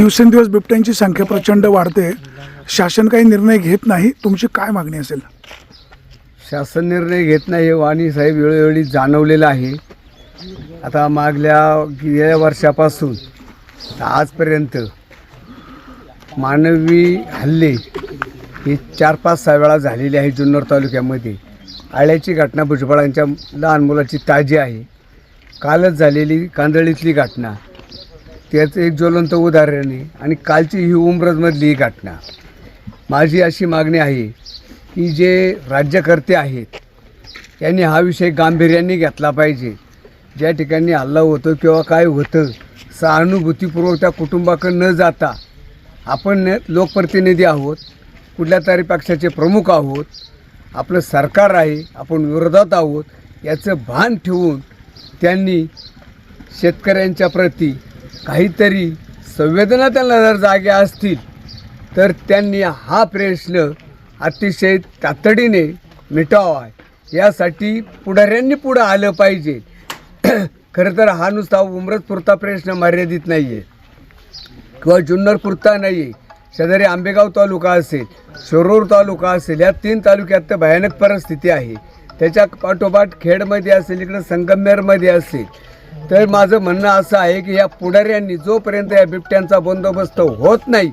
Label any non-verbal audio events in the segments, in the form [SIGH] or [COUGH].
दिवसेंदिवस बिबट्यांची संख्या प्रचंड वाढते. शासन काही निर्णय घेत नाही. तुमची काय मागणी असेल? शासन निर्णय घेत नाही वाणी साहेब वेळोवेळी जाणवलेलं आहे. आता मागल्या गेल्या वर्षापासून आजपर्यंत मानवी हल्ले हे चार पाच सहा वेळा झालेले आहे जुन्नर तालुक्यामध्ये. आळ्याची घटना भुजबळांच्या लहान मुलाची ताजी आहे. कालच झालेली कांदळीतली घटना. त्याचं एक ज्वलंत उदाहरण आहे. आणि कालची ही उमरजमधली ही घटना. माझी अशी मागणी आहे की जे राज्यकर्ते आहेत यांनी हा विषय गांभीर्याने घेतला पाहिजे. ज्या ठिकाणी हल्ला होतो किंवा काय होतं सहानुभूतीपूर्वक त्या कुटुंबाकडे न जाता आपण न- लोकप्रतिनिधी आहोत कुठल्या तरी पक्षाचे प्रमुख आहोत आपलं सरकार आहे आपण विरोधात आहोत याचं भान ठेवून त्यांनी शेतकऱ्यांच्या प्रती काहीतरी संवेदना त्यांना जर जाग्या असतील तर त्यांनी हा प्रश्न अतिशय तातडीने मिटावा. यासाठी पुढाऱ्यांनी पुढं आलं पाहिजे. [CLEARS THROAT] खरं तर हा नुसता उमरतपुरता प्रश्न मर्यादित नाही आहे किंवा जुन्नरपुरता नाही आहे शेजारी आंबेगाव तालुका असेल शिरूर तालुका असेल या तीन तालुक्यात तर भयानक परिस्थिती आहे. त्याच्या पाठोपाठ खेडमध्ये असेल इकडं संगमनेरमध्ये असेल तर माझं म्हणणं असं आहे की या पुढाऱ्यांनी जोपर्यंत या बिबट्यांचा बंदोबस्त होत नाही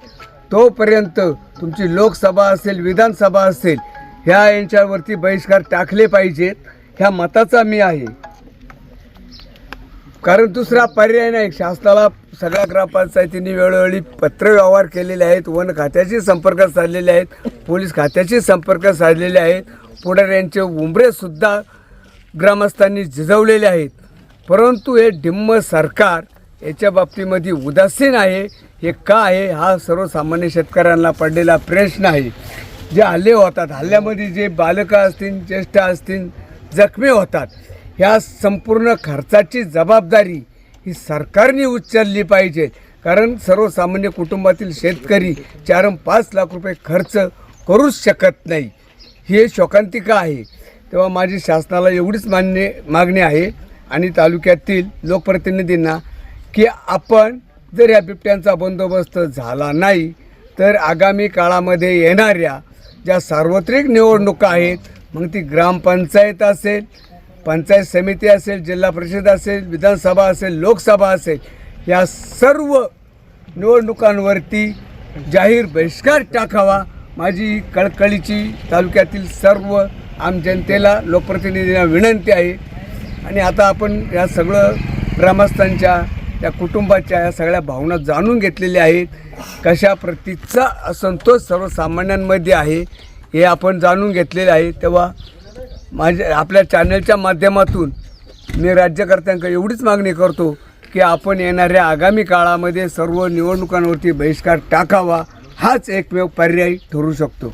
तोपर्यंत तुमची लोकसभा असेल विधानसभा असेल ह्या यांच्यावरती बहिष्कार टाकले पाहिजेत ह्या मताचा मी आहे. कारण दुसरा पर्याय नाही. शासनाला सगळ्या ग्रामपंचायतींनी वेळोवेळी पत्रव्यवहार केलेले आहेत वन खात्याशी संपर्क साधलेले आहेत पोलीस खात्याशी संपर्क साधलेले आहेत पुढाऱ्यांचे उंबरेसुद्धा ग्रामस्थांनी झिजवलेले आहेत. परंतु हे डिम्म सरकार याच्या बाबतीमध्ये उदासीन आहे. हे का आहे? हा सर्वसामान्य शेतकऱ्यांना पडलेला प्रश्न आहे. जे हल्ले होतात हल्ल्यामध्ये जे बालकं असतील ज्येष्ठ असतील जखमी होतात ह्या संपूर्ण खर्चाची जबाबदारी ही सरकारने उचलली पाहिजे. कारण सर्वसामान्य कुटुंबातील शेतकरी चार पाच लाख रुपये खर्च करूच शकत नाही. ही शोकांतिका आहे. तेव्हा माझी शासनाला एवढीच मान्य मागणी आहे. आणि तालुक्यातील लोकप्रतिनिधींना की आपण जर या बिबट्यांचा बंदोबस्त झाला नाही तर आगामी काळामध्ये येणाऱ्या ज्या सार्वत्रिक निवडणुका आहेत मग ती ग्रामपंचायत असेल पंचायत समिती असेल जिल्हा परिषद असेल विधानसभा असेल लोकसभा असेल या सर्व निवडणुकांवरती जाहीर बहिष्कार टाकावा माझी कळकळीची तालुक्यातील सर्व आम जनतेला लोकप्रतिनिधींना विनंती आहे. आणि आता आपण या सगळं ग्रामस्थांच्या त्या कुटुंबाच्या या सगळ्या भावना जाणून घेतलेल्या आहेत. कशा प्रतीचा असंतोष सर्वसामान्यांमध्ये आहे हे आपण जाणून घेतलेले आहे. तेव्हा माझ्या आपल्या चॅनलच्या माध्यमातून मी राज्यकर्त्यांकडे एवढीच मागणी करतो की आपण येणाऱ्या आगामी काळामध्ये सर्व निवडणुकांवरती बहिष्कार टाकावा हाच एकमेव पर्याय ठरू शकतो.